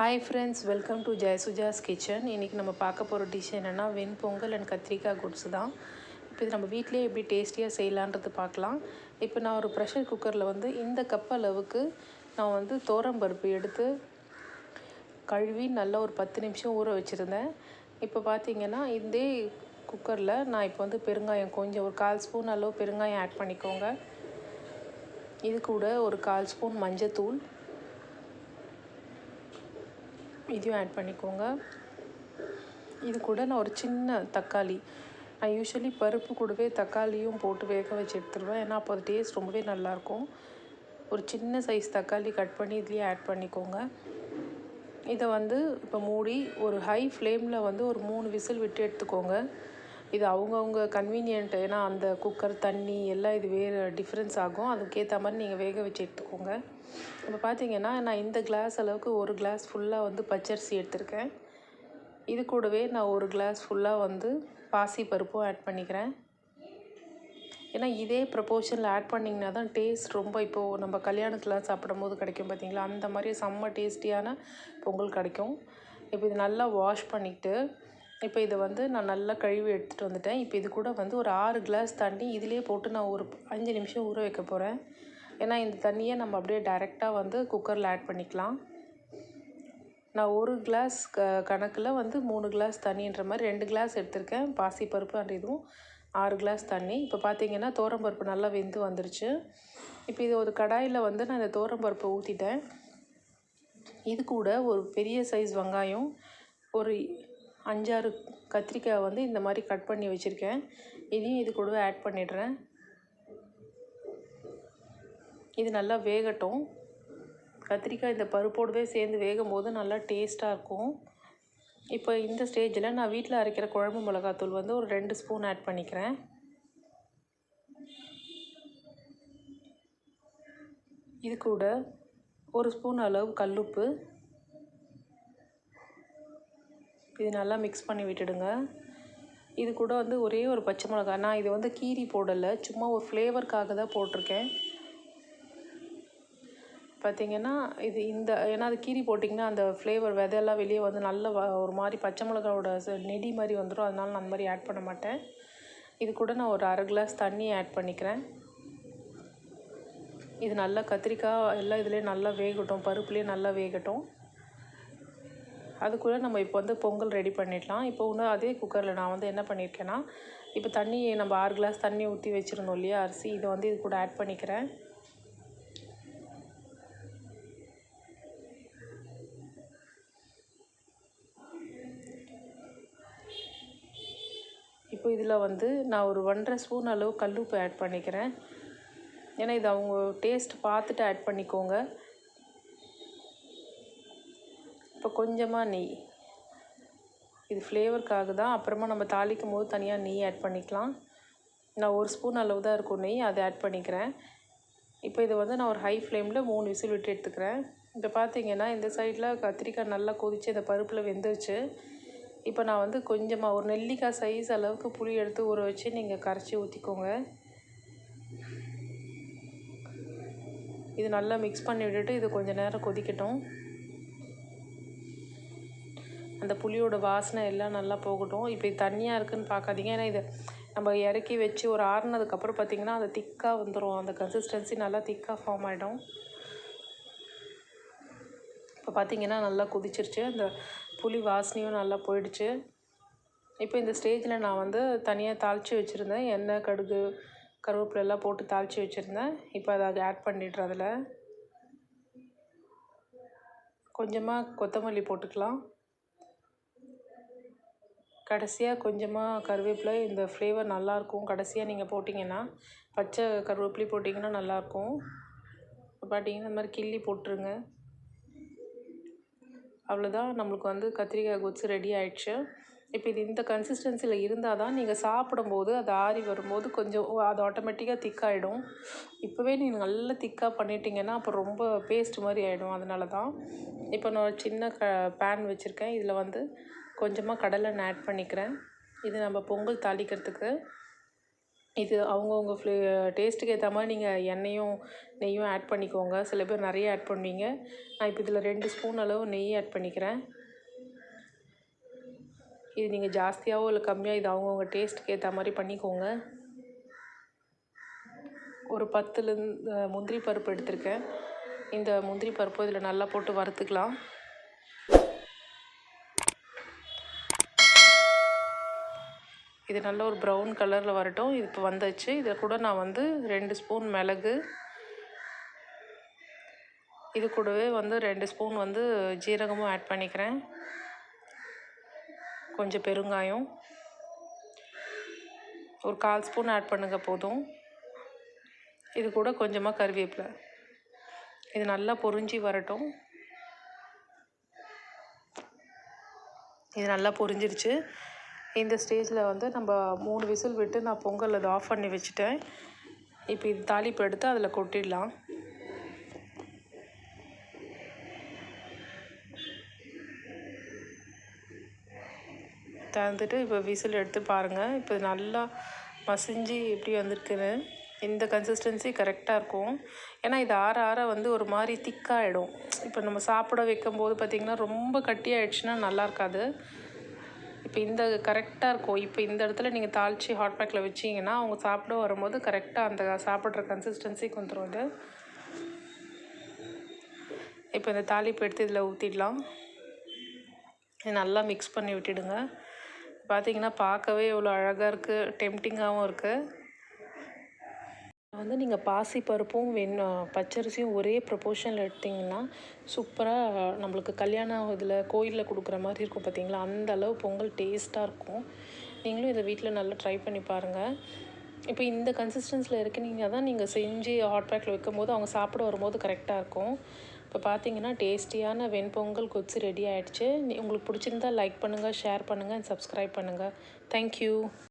Hi friends welcome to Jayasuja's kitchen இன்றைக்கி நம்ம பார்க்க போகிற டிஷ் என்னென்னா வெண்பொங்கல் அண்ட் கத்திரிக்காய் குட்ஸ் தான். இப்போ இது நம்ம வீட்லேயே எப்படி டேஸ்டியாக செய்யலான்றது பார்க்கலாம். இப்போ நான் ஒரு ப்ரெஷர் குக்கரில் வந்து இந்த கப் அளவுக்கு நான் வந்து பருப்பு எடுத்து கழுவி நல்லா ஒரு பத்து நிமிஷம் ஊற வச்சுருந்தேன். இப்போ பார்த்தீங்கன்னா இதே குக்கரில் நான் இப்போ வந்து பெருங்காயம் கொஞ்சம் ஒரு கால் ஸ்பூன் அளவு பெருங்காயம் ஆட் பண்ணிக்கோங்க. இது கூட ஒரு கால் ஸ்பூன் மஞ்சத்தூள். இதையும் ஆட் பண்ணிக்கோங்க. இது கூட நான் ஒரு சின்ன தக்காளி. நான் யூஸ்வலி பருப்பு கூடவே தக்காளியும் போட்டு வேக வச்சு எடுத்துருவேன். ஏன்னா அப்போ அது டேஸ்ட் ரொம்பவே நல்லாயிருக்கும். ஒரு சின்ன சைஸ் தக்காளி கட் பண்ணி இதுலேயே ஆட் பண்ணிக்கோங்க. இதை வந்து இப்போ மூடி ஒரு ஹை ஃப்ளேமில் வந்து ஒரு மூணு விசில் விட்டு எடுத்துக்கோங்க. இது அவங்கவுங்க கன்வீனியன்ட் ஏன்னா அந்த குக்கர் தண்ணி எல்லாம் இது வேறு டிஃப்ரென்ஸ் ஆகும். அதுக்கேற்ற மாதிரி நீங்கள் வேக வச்சு எடுத்துக்கோங்க. இப்போ பார்த்தீங்கன்னா நான் இந்த கிளாஸ் அளவுக்கு ஒரு கிளாஸ் ஃபுல்லாக வந்து பச்சரிசி எடுத்திருக்கேன். இது கூடவே நான் ஒரு கிளாஸ் ஃபுல்லாக வந்து பாசி பருப்பும் ஆட் பண்ணிக்கிறேன். ஏன்னா இதே ப்ரப்போர்ஷனில் ஆட் பண்ணிங்கன்னா தான் டேஸ்ட் ரொம்ப இப்போது நம்ம கல்யாணத்தில் சாப்பிடும் போது கிடைக்கும் பார்த்தீங்களா அந்த மாதிரி செம்ம டேஸ்டியான பொங்கல் கிடைக்கும். இப்போ இது நல்லா வாஷ் பண்ணிவிட்டு இப்போ இதை வந்து நான் நல்லா கழுவி எடுத்துகிட்டு வந்துட்டேன். இப்போ இது கூட வந்து ஒரு ஆறு கிளாஸ் தண்ணி இதிலே போட்டு நான் ஒரு அஞ்சு நிமிஷம் ஊற வைக்க போகிறேன் ஏன்னா இந்த தண்ணியை நம்ம அப்படியே டைரெக்டாக வந்து குக்கரில் ஆட் பண்ணிக்கலாம். நான் ஒரு கிளாஸ் க கணக்கில் வந்து மூணு கிளாஸ் தண்ணின்ற மாதிரி ரெண்டு கிளாஸ் எடுத்திருக்கேன். பாசிப்பருப்பு அண்ட் இதுவும் ஆறு கிளாஸ் தண்ணி. இப்போ பார்த்தீங்கன்னா பருப்பு நல்லா வெந்து வந்துருச்சு. இப்போ இது ஒரு கடாயில் வந்து நான் இந்த பருப்பை ஊற்றிட்டேன் இது கூட ஒரு பெரிய சைஸ் வெங்காயம் ஒரு அஞ்சாறு கத்திரிக்காய் வந்து இந்த மாதிரி கட் பண்ணி வச்சுருக்கேன். இதையும் இது கூடவே ஆட் பண்ணிடுறேன். இது நல்லா வேகட்டும். கத்திரிக்காய் இந்த பருப்போடவே சேர்ந்து வேகும் போது நல்லா டேஸ்ட்டாக இருக்கும். இப்போ இந்த ஸ்டேஜில் நான் வீட்டில் அரைக்கிற குழம்பு மிளகாத்தூள் வந்து ஒரு ரெண்டு ஸ்பூன் ஆட் பண்ணிக்கிறேன். இது கூட ஒரு ஸ்பூன் அளவு கல்லுப்பு. இது நல்லா மிக்ஸ் பண்ணி விட்டுடுங்க. இது கூட வந்து ஒரே ஒரு பச்சை மிளகா. நான் இது வந்து கீரி போடலை. சும்மா ஒரு ஃப்ளேவருக்காக தான் போட்டிருக்கேன். பார்த்திங்கன்னா இது இந்த ஏன்னா அது கீரி போட்டிங்கன்னா அந்த ஃப்ளேவர் விதையெல்லாம் வெளியே வந்து நல்ல ஒரு மாதிரி பச்சை மிளகாவோட நெடி மாதிரி வந்துடும் அதனால நான் அந்த மாதிரி ஆட் பண்ண மாட்டேன். இது கூட நான் ஒரு அரை கிளாஸ் தண்ணி ஆட் பண்ணிக்கிறேன். இது நல்லா கத்திரிக்காய் எல்லாம் இதுலேயே நல்லா வேகட்டும். பருப்புலேயே நல்லா வேகட்டும். அதுக்குள்ளே நம்ம இப்போ வந்து பொங்கல் ரெடி பண்ணிடலாம். இப்போ இன்னும் அதே குக்கரில் நான் வந்து என்ன பண்ணியிருக்கேன்னா இப்போ தண்ணி நம்ம ஆறு கிளாஸ் தண்ணி ஊற்றி வச்சுருந்தோம் இல்லையா அரிசி. இதை வந்து இது கூட ஆட் பண்ணிக்கிறேன். இப்போ இதில் வந்து நான் ஒரு ஒன்றரை ஸ்பூன் அளவு கல்லுப்பு ஆட் பண்ணிக்கிறேன். ஏன்னா இது அவங்க டேஸ்ட் பார்த்துட்டு ஆட் பண்ணிக்கோங்க. இப்போ கொஞ்சமாக நெய். இது ஃப்ளேவருக்காக தான். அப்புறமா நம்ம தாளிக்கும் போது தனியாக நெய் ஆட் பண்ணிக்கலாம். நான் ஒரு ஸ்பூன் அளவு தான் இருக்கும் நெய். அதை ஆட் பண்ணிக்கிறேன். இப்போ இதை வந்து நான் ஒரு ஹை ஃப்ளேமில் மூணு விசில் விட்டு எடுத்துக்கிறேன். இப்போ பார்த்தீங்கன்னா இந்த சைடில் கத்திரிக்காய் நல்லா கொதித்து இந்த பருப்பில் வெந்துருச்சு. இப்போ நான் வந்து கொஞ்சமாக ஒரு நெல்லிக்காய் சைஸ் அளவுக்கு புளி எடுத்து ஊற வச்சு நீங்கள் கரைச்சி ஊற்றிக்கோங்க இது நல்லா மிக்ஸ் பண்ணி விட்டுட்டு இது கொஞ்சம் நேரம் கொதிக்கட்டும். அந்த புளியோட வாசனை எல்லாம் நல்லா போகட்டும். இப்போ தண்ணியாக இருக்குதுன்னு பார்க்காதீங்க ஏன்னா இதை நம்ம இறக்கி வச்சு ஒரு ஆறுனதுக்கப்புறம் பார்த்திங்கன்னா அது திக்காக வந்துடும் அந்த கன்சிஸ்டன்சி நல்லா திக்காக ஃபார்ம் ஆகிடும் இப்போ பார்த்திங்கன்னா நல்லா குதிச்சிருச்சு. அந்த புளி வாசனையும் நல்லா போயிடுச்சு. இப்போ இந்த ஸ்டேஜில் நான் வந்து தனியாக தாளித்து வச்சுருந்தேன். எண்ணெய் கடுகு கருவேப்பிலை எல்லாம் போட்டு தாளித்து வச்சுருந்தேன். இப்போ அதை ஆட் பண்ணிடுறேன் அதில். கொஞ்சமாக கொத்தமல்லி போட்டுக்கலாம். கடைசியாக கொஞ்சமாக கருவேப்பிலை இந்த ஃப்ளேவர் நல்லாயிருக்கும் கடைசியாக நீங்கள் போட்டிங்கன்னா பச்சை கருவேப்பிலை போட்டிங்கன்னா நல்லாயிருக்கும் பார்த்தீங்கன்னா இந்த மாதிரி கிள்ளி போட்டுருங்க. அவ்வளோதான் நம்மளுக்கு வந்து கத்திரிக்காய் கொச்சு ரெடி ஆயிடுச்சு. இப்போ இது இந்த கன்சிஸ்டன்சியில் இருந்தால் தான் நீங்கள் சாப்பிடும்போது அது ஆறி வரும்போது கொஞ்சம் அது ஆட்டோமேட்டிக்காக திக்காகிடும் இப்போவே நீங்கள் நல்லா திக்காக பண்ணிட்டீங்கன்னா அப்புறம் ரொம்ப பேஸ்ட் மாதிரி ஆகிடும் அதனால தான் இப்போ நான் சின்ன க பேன் வச்சுருக்கேன். இதில் வந்து கொஞ்சமாக கடலெண்ணெய் ஆட் பண்ணிக்கிறேன். இது நம்ம பொங்கல் தாளிக்கிறதுக்கு. இது அவங்கவுங்க ஃப்ளே டேஸ்ட்டுக்கு ஏற்ற மாதிரி நீங்கள் எண்ணெயும் நெய்யும் ஆட் பண்ணிக்கோங்க. சில பேர் நிறைய ஆட் பண்ணுவீங்க. நான் இப்போ இதில் ரெண்டு ஸ்பூன் அளவு நெய் ஆட் பண்ணிக்கிறேன். இது நீங்கள் ஜாஸ்தியாகவோ இல்லை கம்மியாக இது அவங்கவுங்க டேஸ்ட்டுக்கு ஏற்ற மாதிரி பண்ணிக்கோங்க. ஒரு பத்துலேருந்து முந்திரி பருப்பு எடுத்திருக்கேன். இந்த முந்திரி பருப்பு இதில் நல்லா போட்டு வறுத்துக்கலாம். இது நல்ல ஒரு ப்ரௌன் கலரில் வரட்டும். இது இப்போ வந்துச்சு. இதை கூட நான் வந்து ரெண்டு ஸ்பூன் மிளகு. இது கூடவே வந்து ரெண்டு ஸ்பூன் வந்து ஜீரகமும் ஆட் பண்ணிக்கிறேன். கொஞ்சம் பெருங்காயம். ஒரு கால் ஸ்பூன் ஆட் பண்ணுங்கள் போதும். இது கூட கொஞ்சமாக கருவேப்பிலை. இது நல்லா பொரிஞ்சு வரட்டும். இது நல்லா பொரிஞ்சிருச்சு இந்த ஸ்டேஜில் வந்து நம்ம மூணு விசில் விட்டு நான் பொங்கல் அதை ஆஃப் பண்ணி வச்சுட்டேன். இப்போ இது தாளிப்பு எடுத்து அதில் கொட்டிடலாம். திறந்துட்டு இப்போ விசில் எடுத்து பாருங்கள் இப்போ நல்லா மசிஞ்சு எப்படி வந்திருக்குன்னு. இந்த கன்சிஸ்டன்சி கரெக்டாக இருக்கும். ஏன்னா இது ஆற ஆற வந்து ஒரு மாதிரி திக்காகிடும் இப்போ நம்ம சாப்பிட வைக்கும் போது பார்த்திங்கன்னா ரொம்ப கட்டியாகிடுச்சுன்னா நல்லா இருக்காது. இப்போ இந்த கரெக்டாக இருக்கும். இப்போ இந்த இடத்துல நீங்கள் தாளித்து ஹாட் பேக்கில் வச்சிங்கன்னா அவங்க சாப்பிட வரும்போது கரெக்டாக அந்த சாப்பிட்ற கன்சிஸ்டன்சிக்கு வந்துடும் இது இப்போ இந்த தாளிப்பு எடுத்து இதில் ஊற்றிடலாம் இது நல்லா மிக்ஸ் பண்ணி விட்டுடுங்க. பார்த்தீங்கன்னா பார்க்கவே இவ்வளோ அழகாக இருக்குது டெம்டிங்காகவும் இருக்குது வந்து நீங்கள் பாசி பருப்பும் வெண் பச்சரிசியும் ஒரே ப்ரொபோஷனில் எடுத்திங்கன்னா சூப்பராக நம்மளுக்கு கல்யாணம் இதில் கோயிலில் கொடுக்குற மாதிரி இருக்கும் பார்த்தீங்களா அந்த அளவு பொங்கல் டேஸ்ட்டாக இருக்கும். நீங்களும் இதை வீட்டில் நல்லா ட்ரை பண்ணி பாருங்கள் இப்போ இந்த கன்சிஸ்டன்ஸில் இருக்குனீங்க தான் நீங்கள் செஞ்சு ஹாட் பேக்கில் வைக்கும்போது அவங்க சாப்பிட வரும்போது கரெக்டாக இருக்கும். இப்போ பார்த்தீங்கன்னா டேஸ்டியான வெண்பொங்கல் கொச்சு ரெடி ஆகிடுச்சு உங்களுக்கு பிடிச்சிருந்தா லைக் பண்ணுங்கள் ஷேர் பண்ணுங்கள் சப்ஸ்கிரைப் பண்ணுங்கள் தேங்க்யூ